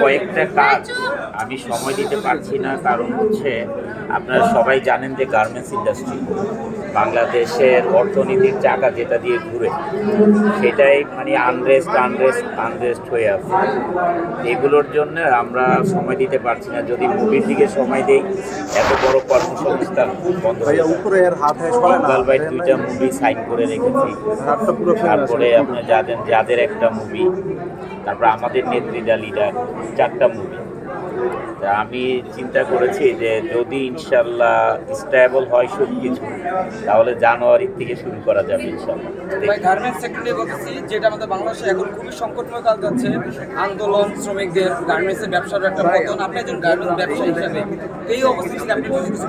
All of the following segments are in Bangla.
কয়েকটা কাজ আমি সময় দিতে পারছি না কারণ হচ্ছে আপনারা সবাই জানেন যে গার্মেন্টস ইন্ডাস্ট্রি বাংলাদেশের অর্থনীতির চাকা যেটা দিয়ে ঘুরে সেটাই মানে আনরেস্ট আনরেস্ট আনরেস্ট হয়ে আছে। এগুলোর জন্য আমরা সময় দিতে পারছি না। যদি মুভির দিকে সময় দেই এত বড় কর্মসংস্থান বন্ধ ভাই দুইটা মুভি সাইন করে রেখেছি। তারপরে আপনি যাদের যাদের একটা মুভি তারপর আমাদের নেত্রীরা লিডার চারটা মুভি আমি চিন্তা করেছি যে যদি ইনশাল্লাহ স্টেবল হয় সব কিছু তাহলে জানুয়ারির থেকে শুরু করা যাবে ইনশাল্লাহ। ভাই গার্মেন্টস সেক্টর বলতেছি যেটা আমাদের বাংলাদেশে এখন খুবই সংকটময় কাল যাচ্ছে। আন্দোলন শ্রমিকদের গার্মেন্টসের ব্যবসার একটা পতন আপনি একজন গার্মেন্টস ব্যবসায়ী হিসাবে এই অবস্থায় আপনি কিছু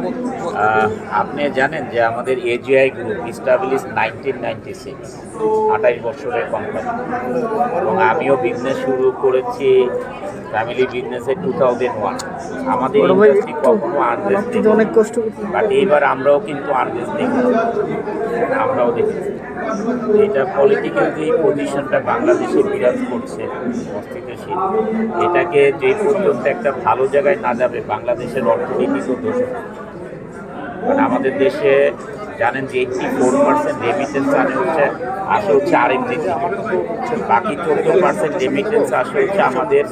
আপনি জানেন যে আমাদের AGI group establish nineteen ninety six আঠাইশ বছরের কোম্পানি এবং আমিও বিজনেস শুরু করেছি ফ্যামিলি বিজনেসে টু থাউজেন্ড ওয়ান আমাদের ইন্ডাস্ট্রি কখনো আনরেস্ট অনেক কষ্ট বাট এইবার আমরাও কিন্তু আনরেস্ট আমরাও দেখেছি। এটা পলিটিক্যাল যে পজিশনটা বাংলাদেশে বিরাজ করছে অস্থিতিশীল এটাকে যে পর্যন্ত একটা ভালো জায়গায় না যাবে বাংলাদেশের অর্থনীতি তো দোষ আমাদের দেশে জানেন যে এইটটি ফোর পার্সেন্ট রেমিটেন্স আসে হচ্ছে আসে হচ্ছে আরেকদিন বাকি চোদ্দ পার্সেন্ট রেমিটেন্স আসে হচ্ছে আমাদের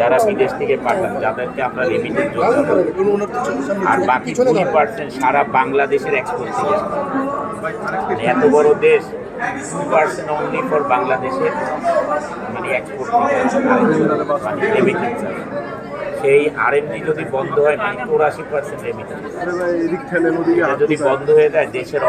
যারা বিদেশ থেকে পাঠান, যাদেরকে আমরা রেমিটেন্স আর বাকি কুড়ি পার্সেন্ট সারা বাংলাদেশের এক্সপোর্ট থেকে মানে এত বড় দেশ টু পার্সেন্ট অনলি ফর বাংলাদেশের মানে এক্সপোর্ট রেমিটেন্স সেই আরএমডি যদি বন্ধ হয় মানে চৌরাশি পার্সেন্ট রেমিটেন্স যদি বন্ধ হয়ে যায় দেশের